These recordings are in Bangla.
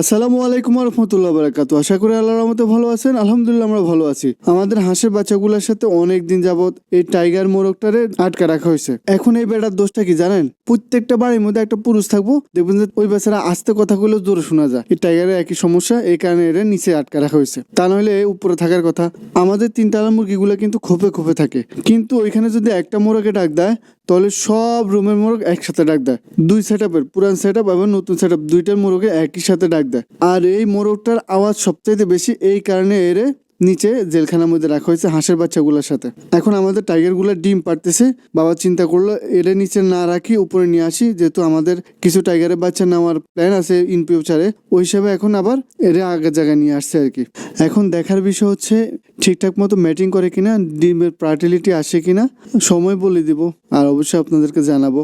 আসসালামু আলাইকুম রহমতুল্লাহ বারাকাত আশা করি আল্লাহর রহমতে ভালো আছেন। আলহামদুলিল্লাহ আমরা ভালো আছি। আমাদের হাঁসের বাচ্চাগুলোর সাথে অনেক দিন যাবত এই টাইগার মোরগটারে আটকা রাখা হয়েছে। এখন এই বেটার দোষটা কি জানেন? প্রত্যেকটা বাড়ির মধ্যে একটা পুরুষ থাকব। দেখবেন যে ওই বেচারা আস্তে কথা জোরে শোনা যায়। এই টাইগারের একই সমস্যা, এই কারণে এর নিচে আটকা রাখা হয়েছে। তা নাহলে উপরে থাকার কথা। আমাদের তিনতলা মুরগিগুলো কিন্তু খোপে খোপে থাকে। কিন্তু ওইখানে যদি একটা মোরগে ডাক দেয় তাহলে সব রুমের মোরগ একসাথে ডাক দেয়। দুই সেট আপের পুরান সেট আপ এবং নতুন সেট আপ দুইটার মোরগে একই সাথে ডাক দেয়। আর এই মোরগটার আওয়াজ সবচাইতে বেশি এই কারণে এরে নিচে জেলখানার মধ্যে রাখা হয়েছে হাঁসের বাচ্চাগুলোর সাথে। এখন আমাদের টাইগারগুলো ডিম পারতেছে বাবা চিন্তা করল এরে নিচে না রাখি, উপরে নিয়ে আসি, যেহেতু আমাদের কিছু টাইগারের বাচ্চা নেওয়ার প্ল্যান আছে ইন ফিউচারে ওই হিসাবে এখন আবার এরে আগের জায়গায় নিয়ে আসছে আর কি। এখন দেখার বিষয় হচ্ছে, ঠিকঠাক মতো ম্যাটিং করে কিনা, ডিমের পার্টিলিটি আসে কিনা, সময় বলে দিব, আর অবশ্যই আপনাদেরকে জানাব।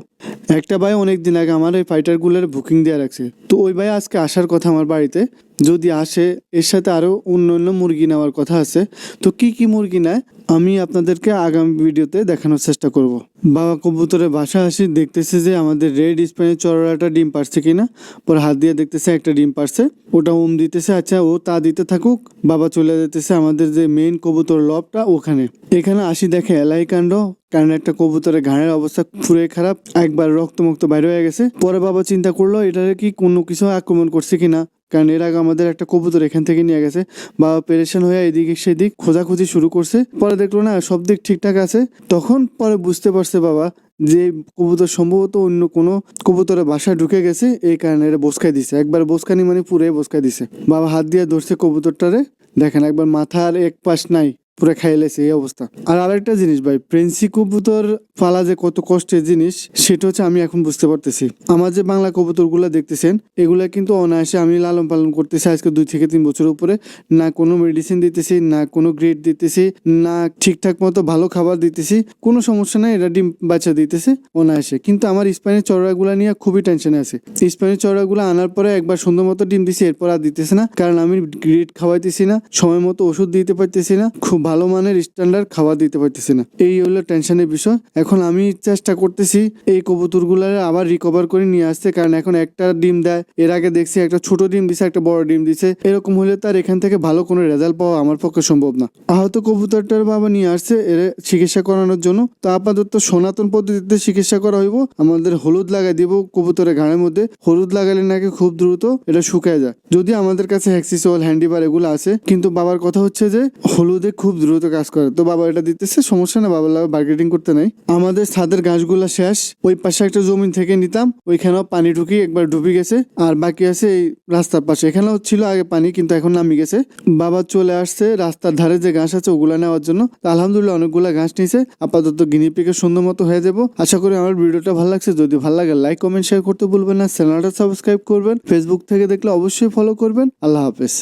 একটা ভাই অনেক দিন আগে আমার এই ফাইটারগুলোর বুকিং দেওয়া রাখছে। তো ওই ভাই আজকে আসার কথা আমার বাড়িতে। যদি আসে, এর সাথে আরও অন্য অন্য মুরগি নেওয়ার কথা আছে। তো কি কি মুরগি নেয়? আমি আপনাদেরকে আগামী ভিডিওতে দেখানোর চেষ্টা করব। বাবা কবুতরের বাসা আসি, দেখতেছে যে আমাদের রেড স্পেনের চড়াটা ডিম পারছে কিনা। পরে হাত দিয়ে দেখতেছে একটা ডিম পারছে। ওটা ওম দিতেছে আচ্ছা ও তা দিতে থাকুক। বাবা চলে যেতেছে আমাদের যে মেইন কবুতর লবটা ওখানে। এখানে আসি দেখে, এলাই কাণ্ড। কারণ একটা কবুতরের ঘাড়ের অবস্থা পুরো খারাপ। একবার রক্তমুক্ত বাইরে হয়ে গেছে। পরে বাবা চিন্তা করল, এটারে কি কোনো কিছু আক্রমণ করছে কিনা? কারণ এর আগে আমাদের একটা কবুতর এখান থেকে নিয়ে গেছে। বাবা পেরেশান হয়ে এদিকে সেদিক খোঁজাখুঁজি শুরু করছে। পরে দেখল না, সব দিক ঠিকঠাক আছে। তখন পরে বুঝতে পারছে বাবা যে কবুতর সম্ভবত অন্য কোনো কবুতরের বাসা ঢুকে গেছে। এই কারণে এরা বসকাই দিছে। একবার বসকানি মানে পুরে বসকাই দিছে। বাবা হাত দিয়ে ধরছে কবুতরটারে। দেখেন একবার মাথার এক পাশ নাই। পুরো খাইলেছে এই অবস্থা। আর আরেকটা জিনিস ভাই, প্রেন্সি কবুতর পালা যে কত কষ্টের জিনিস, সেটা হচ্ছে আমি এখন বুঝতে পারতেছি। আমার যে বাংলা কবুতরগুলো দেখতেছেন, এগুলা কিন্তু অনায়াসে আমি লালন পালন করতেছি আজকে দুই থেকে তিন বছরের উপরে। না কোনো মেডিসিন দিতেছি, না কোনো গ্রেড দিতেছি, না ঠিকঠাক মতো ভালো খাবার দিতেছি। কোনো সমস্যা নাই এটা ডিম বাচ্চা দিতেছে অনায়াসে। কিন্তু আমার স্পাইনের চড়াগুলো নিয়ে খুবই টেনশনে আছে। স্পাইনের চড়াগুলো আনার পরে একবার সুন্দর মতো ডিম দিছি, এরপর আর দিতেছে না। কারণ আমি গ্রেড খাওয়াইতেছি না, সময় মতো ওষুধ দিতে পারতেছি না, খুব ভালো মানের স্ট্যান্ডার্ড খাবার দিতে পারতেছি না। এই হলো টেনশনের বিষয়। এখন আমি চেষ্টা করতেছি এই কবুতরগুলো আবার রিকভার করে নিয়ে আসতে। কারণ এখন একটা ডিম দেয়, এর আগে দেখছি একটা ছোট ডিম দিছে, একটা বড় ডিম দিছে। এরকম হলে তার এখান থেকে ভালো কোনো রেজাল্ট পাওয়া আমার পক্ষে সম্ভব না। আহত কবুতরটার বাবা নিয়ে আসছে, এর চিকিৎসা করানোর জন্য। তো আপাতত সনাতন পদ্ধতিতে চিকিৎসা করা হইব। আমাদের হলুদ লাগাই দিব কবুতরের ঘাড়ের মধ্যে। হলুদ লাগালে নাকি খুব দ্রুত এটা শুকায় যায়। যদি আমাদের কাছে হ্যাক্সিসল হ্যান্ডিবার এগুলো আছে, কিন্তু বাবার কথা হচ্ছে যে, হলুদে খুব দ্রুত কাজ করে। তো বাবা এটা দিতেছে, সমস্যা না বাবা মার্কেটিং করতে নাই। আমাদের ছাদের গাছগুলো শেষ, ওই পাশে একটা জমিন থেকে নিতাম, ওইখানেও পানি ঢুকি একবার ডুবে গেছে, আর বাকি আছে এই রাস্তার পাশে। এখানেও ছিল আগে পানি, কিন্তু এখন নামি গেছে। বাবা চলে আসছে, রাস্তার ধারে যে ঘাস আছে ওগুলা নেওয়ার জন্য। আলহামদুলিল্লাহ অনেকগুলা ঘাস নিয়েছে আপাতত গিনি পিকে সুন্দর মতো হয়ে যাব। আশা করি আমার ভিডিওটা ভালো লাগছে। যদি ভালো লাগে লাইক কমেন্ট শেয়ার করতে ভুলবেন না। চ্যানেলটা সাবস্ক্রাইব করবেন। ফেসবুক থেকে দেখলে অবশ্যই ফলো করবেন। আল্লাহ হাফেজ।